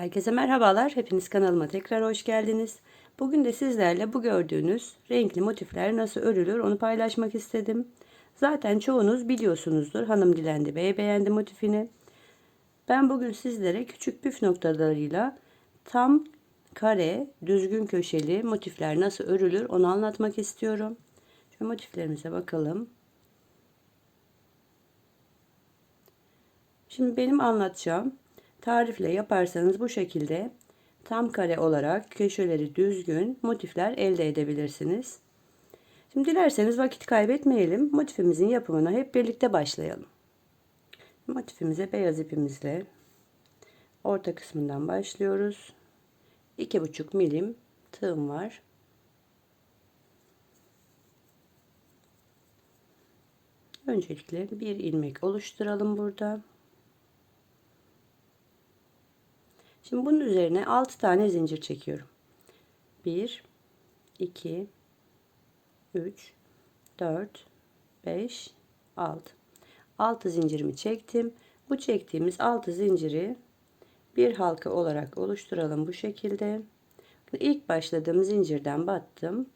Herkese merhabalar. Hepiniz kanalıma tekrar hoş geldiniz. Bugün de sizlerle bu gördüğünüz renkli motifler nasıl örülür onu paylaşmak istedim. Zaten çoğunuz biliyorsunuzdur Hanım Dilendi Bey beğendi motifini. Ben bugün sizlere küçük püf noktalarıyla tam kare, düzgün köşeli motifler nasıl örülür onu anlatmak istiyorum. Şu motiflerimize bakalım. Şimdi benim anlatacağım tarifle yaparsanız bu şekilde tam kare olarak köşeleri düzgün motifler elde edebilirsiniz. Şimdi dilerseniz vakit kaybetmeyelim. Motifimizin yapımına hep birlikte başlayalım. Motifimize beyaz ipimizle orta kısmından başlıyoruz. 2,5 milim tığım var. Öncelikle bir ilmek oluşturalım burada. Şimdi bunun üzerine 6 tane zincir çekiyorum. 1 2 3 4 5 6 6 zincirimi çektim. Bu çektiğimiz 6 zinciri bir halka olarak oluşturalım bu şekilde. İlk başladığım zincirden battım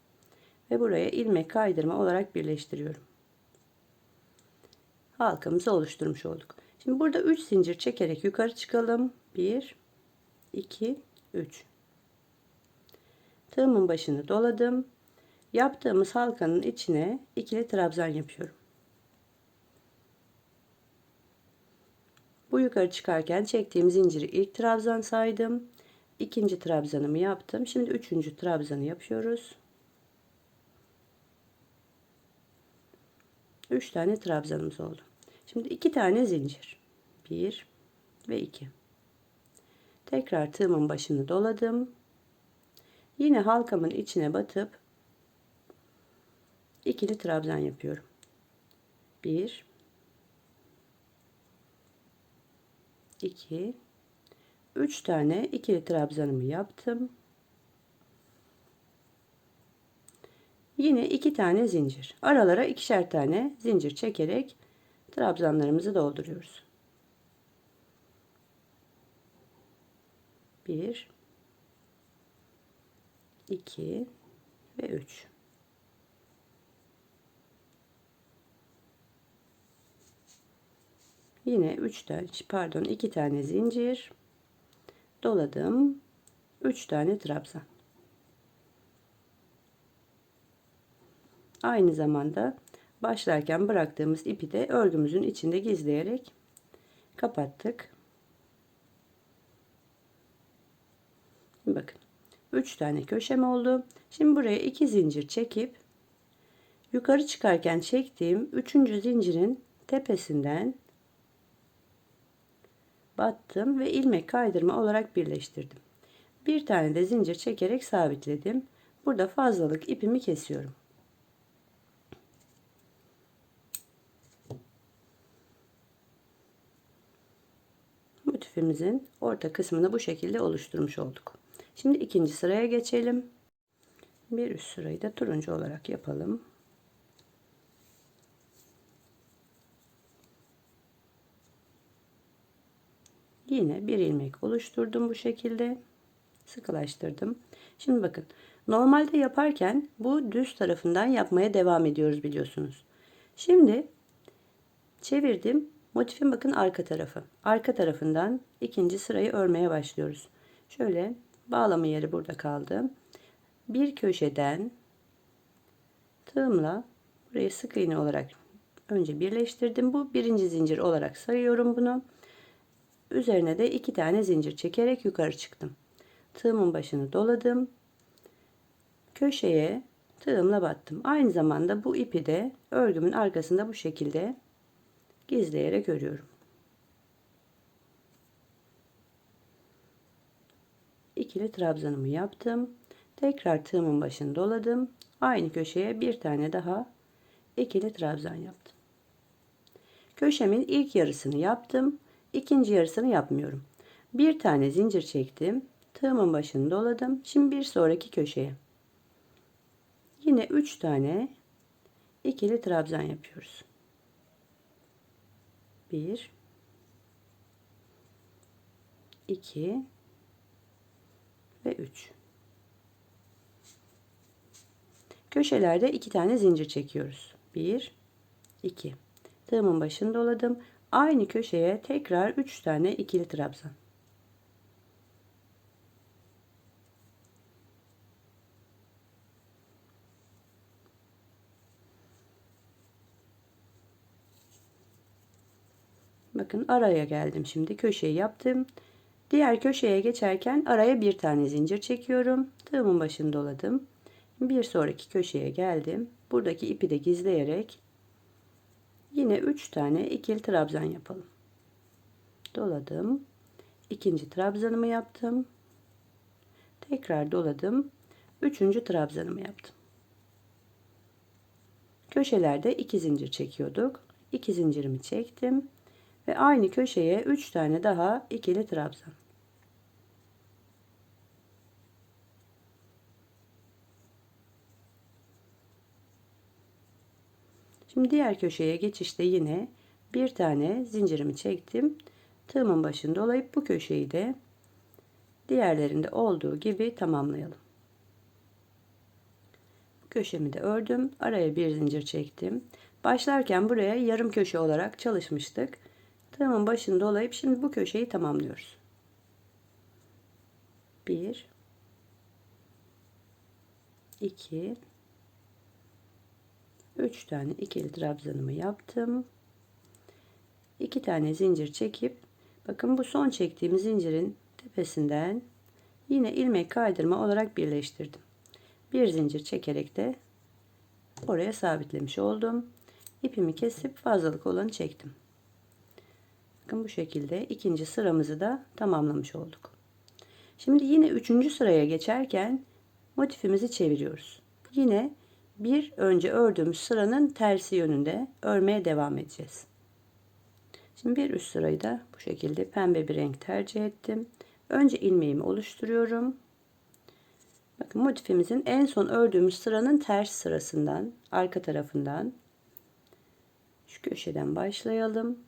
ve buraya ilmek kaydırma olarak birleştiriyorum. Halkamızı oluşturmuş olduk. Şimdi burada 3 zincir çekerek yukarı çıkalım. 1 2 3 tığımın başını doladım. Yaptığımız halkanın içine ikili trabzan yapıyorum. Bu yukarı çıkarken çektiğim zinciri ilk trabzan saydım. İkinci trabzanımı yaptım. Şimdi üçüncü trabzanı yapıyoruz. 3 tane trabzanımız oldu. Şimdi iki tane zincir. 1 ve 2 Tekrar tığımın başını doladım. Yine halkamın içine batıp ikili trabzan yapıyorum. 1 2 3 tane ikili trabzanımı yaptım. Yine iki tane zincir. Aralara ikişer tane zincir çekerek trabzanlarımızı dolduruyoruz. 1 2 ve 3 yine 3 tane pardon 2 tane zincir. Doladım. 3 tane trabzan. Aynı zamanda başlarken bıraktığımız ipi de örgümüzün içinde gizleyerek kapattık Bakın. 3 tane köşem oldu. Şimdi buraya 2 zincir çekip yukarı çıkarken çektiğim 3. zincirin tepesinden battım ve ilmek kaydırma olarak birleştirdim. Bir tane de zincir çekerek sabitledim. Burada fazlalık ipimi kesiyorum. Motifimizin orta kısmını bu şekilde oluşturmuş olduk. Şimdi ikinci sıraya geçelim. Bir üst sırayı da turuncu olarak yapalım. Yine bir ilmek oluşturdum bu şekilde. Sıkılaştırdım. Şimdi bakın. Normalde yaparken bu düz tarafından yapmaya devam ediyoruz biliyorsunuz. Şimdi çevirdim. Motifin bakın arka tarafı. Arka tarafından ikinci sırayı örmeye başlıyoruz. Şöyle bağlama yeri burada kaldı. Bir köşeden tığımla burayı sık iğne olarak önce birleştirdim. Bu birinci zincir olarak sayıyorum bunu. Üzerine de iki tane zincir çekerek yukarı çıktım. Tığımın başını doladım. Köşeye tığımla battım. Aynı zamanda bu ipi de örgümün arkasında bu şekilde gizleyerek örüyorum. İkili trabzanımı yaptım. Tekrar tığımın başını doladım. Aynı köşeye bir tane daha ikili trabzan yaptım. Köşemin ilk yarısını yaptım. İkinci yarısını yapmıyorum. Bir tane zincir çektim. Tığımın başını doladım. Şimdi bir sonraki köşeye. Yine 3 tane ikili trabzan yapıyoruz. 1 2 ve 3. Köşelerde iki tane zincir çekiyoruz. 1 2. Tığımın başını doladım. Aynı köşeye tekrar 3 tane ikili trabzan. Bakın araya geldim şimdi köşeyi yaptım. Diğer köşeye geçerken araya bir tane zincir çekiyorum. Tığımın başını doladım. Bir sonraki köşeye geldim. Buradaki ipi de gizleyerek yine 3 tane ikili trabzan yapalım. Doladım. İkinci trabzanımı yaptım. Tekrar doladım. Üçüncü trabzanımı yaptım. Köşelerde iki zincir çekiyorduk. İki zincirimi çektim ve aynı köşeye 3 tane daha ikili trabzan. Şimdi diğer köşeye geçişte yine bir tane zincirimi çektim. Tığımın başını dolayıp bu köşeyi de diğerlerinde olduğu gibi tamamlayalım. Köşemi de ördüm. Araya bir zincir çektim. Başlarken buraya yarım köşe olarak çalışmıştık. Tığımın başını dolayıp şimdi bu köşeyi tamamlıyoruz. 1 2 3 tane ikili trabzanımı yaptım. 2 tane zincir çekip bakın bu son çektiğim zincirin tepesinden yine ilmek kaydırma olarak birleştirdim. Bir zincir çekerek de oraya sabitlemiş oldum. İpimi kesip fazlalık olanı çektim. Bakın bu şekilde ikinci sıramızı da tamamlamış olduk. Şimdi yine üçüncü sıraya geçerken motifimizi çeviriyoruz. Yine bir önce ördüğümüz sıranın tersi yönünde örmeye devam edeceğiz. Şimdi bir üst sırayı da bu şekilde pembe bir renk tercih ettim. Önce ilmeğimi oluşturuyorum. Bakın motifimizin en son ördüğümüz sıranın ters sırasından, arka tarafından şu köşeden başlayalım.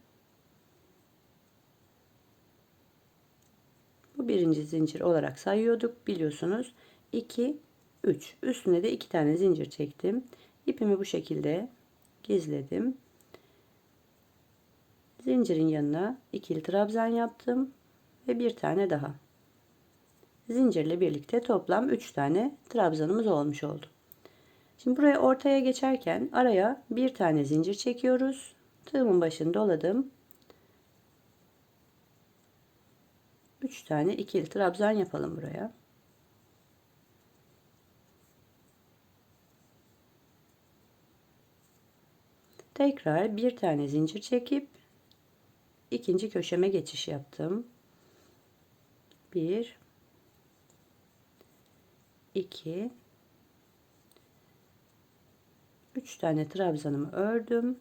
Birinci zincir olarak sayıyorduk biliyorsunuz. 2 3 üstüne de 2 tane zincir çektim. İpimi bu şekilde gizledim. Zincirin yanına ikili trabzan yaptım ve bir tane daha. Zincirle birlikte toplam 3 tane trabzanımız olmuş oldu. Şimdi buraya ortaya geçerken araya bir tane zincir çekiyoruz. Tığımın başını doladım. 3 tane ikili trabzan yapalım buraya. Tekrar bir tane zincir çekip ikinci köşeme geçiş yaptım. 1 2 3 tane trabzanımı ördüm.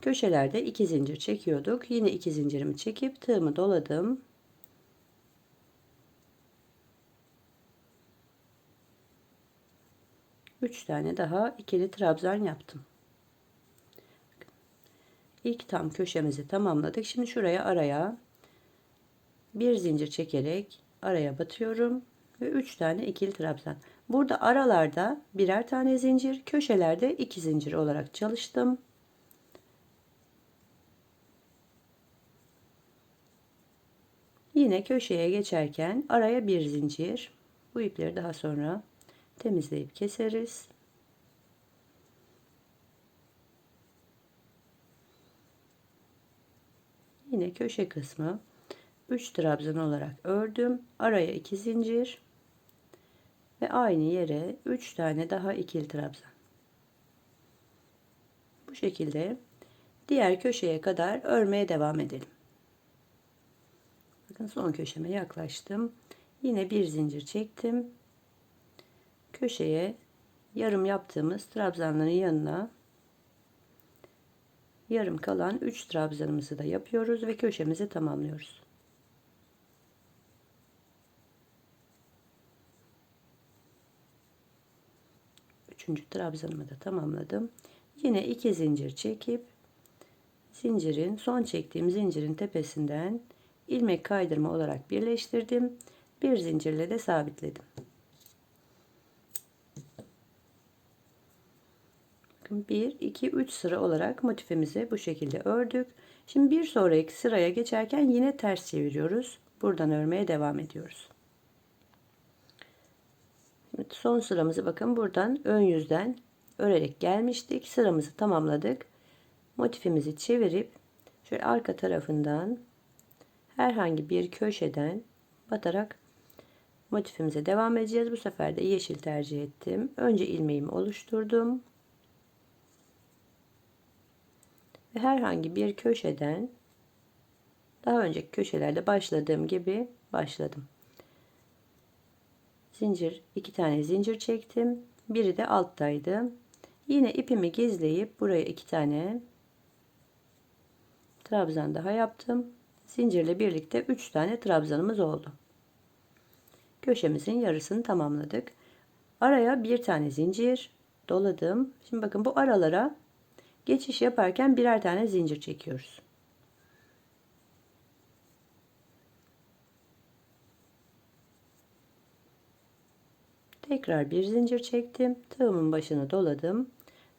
Köşelerde iki zincir çekiyorduk. Yine iki zincirimi çekip tığımı doladım. 3 tane daha ikili trabzan yaptım. İlk tam köşemizi tamamladık. Şimdi şuraya araya bir zincir çekerek araya batıyorum ve 3 tane ikili trabzan. Burada aralarda birer tane zincir, köşelerde iki zincir olarak çalıştım. Yine köşeye geçerken araya bir zincir. Bu ipleri daha sonra temizleyip keseriz. Yine köşe kısmı 3 trabzan olarak ördüm. Araya 2 zincir ve aynı yere 3 tane daha ikili trabzan. Bu şekilde diğer köşeye kadar örmeye devam edelim. Bakın son köşeme yaklaştım. Yine bir zincir çektim köşeye yarım yaptığımız trabzanların yanına yarım kalan 3 trabzanımızı da yapıyoruz ve köşemizi tamamlıyoruz. Üçüncü trabzanımı da tamamladım. Yine iki zincir çekip zincirin son çektiğim zincirin tepesinden ilmek kaydırma olarak birleştirdim. Bir zincirle de sabitledim. Bakın 1, 2, 3 sıra olarak motifimizi bu şekilde ördük. Şimdi bir sonraki sıraya geçerken yine ters çeviriyoruz. Buradan örmeye devam ediyoruz. Şimdi son sıramızı bakın buradan ön yüzden örerek gelmiştik. Sıramızı tamamladık. Motifimizi çevirip şöyle arka tarafından herhangi bir köşeden batarak motifimize devam edeceğiz. Bu sefer de yeşil tercih ettim. Önce ilmeğimi oluşturdum. Herhangi bir köşeden daha önceki köşelerde başladığım gibi başladım. Zincir, iki tane zincir çektim. Biri de alttaydı. Yine ipimi gizleyip buraya iki tane trabzan daha yaptım. Zincirle birlikte 3 tane trabzanımız oldu. Köşemizin yarısını tamamladık. Araya bir tane zincir doladım. Şimdi bakın bu aralara geçiş yaparken birer tane zincir çekiyoruz. Tekrar bir zincir çektim. Tığımın başını doladım.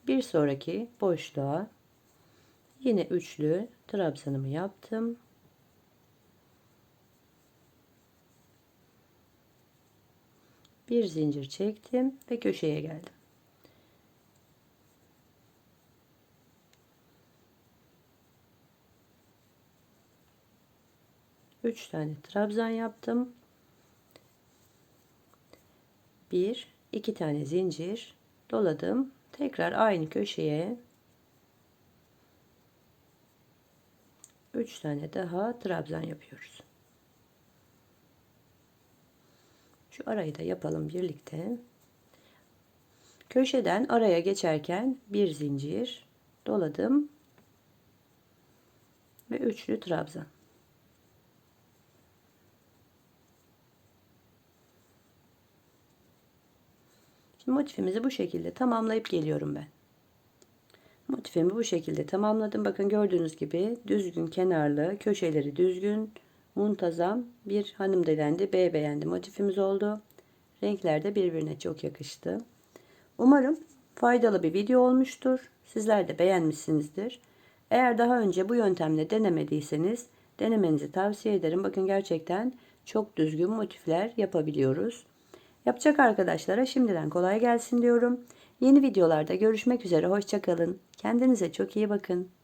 Bir sonraki boşluğa yine üçlü trabzanımı yaptım. Bir zincir çektim ve köşeye geldim. Üç tane trabzan yaptım. Bir, iki tane zincir doladım. Tekrar aynı köşeye 3 tane daha trabzan yapıyoruz. Şu arayı da yapalım birlikte. Köşeden araya geçerken bir zincir doladım ve üçlü trabzan. Motifimizi bu şekilde tamamlayıp geliyorum ben. Motifimi bu şekilde tamamladım. Bakın gördüğünüz gibi düzgün kenarlı, köşeleri düzgün, muntazam bir hanım delendi, B beğendi motifimiz oldu. Renkler de birbirine çok yakıştı. Umarım faydalı bir video olmuştur. Sizler de beğenmişsinizdir. Eğer daha önce bu yöntemle denemediyseniz denemenizi tavsiye ederim. Bakın gerçekten çok düzgün motifler yapabiliyoruz. Yapacak arkadaşlara şimdiden kolay gelsin diyorum. Yeni videolarda görüşmek üzere. Hoşçakalın. Kendinize çok iyi bakın.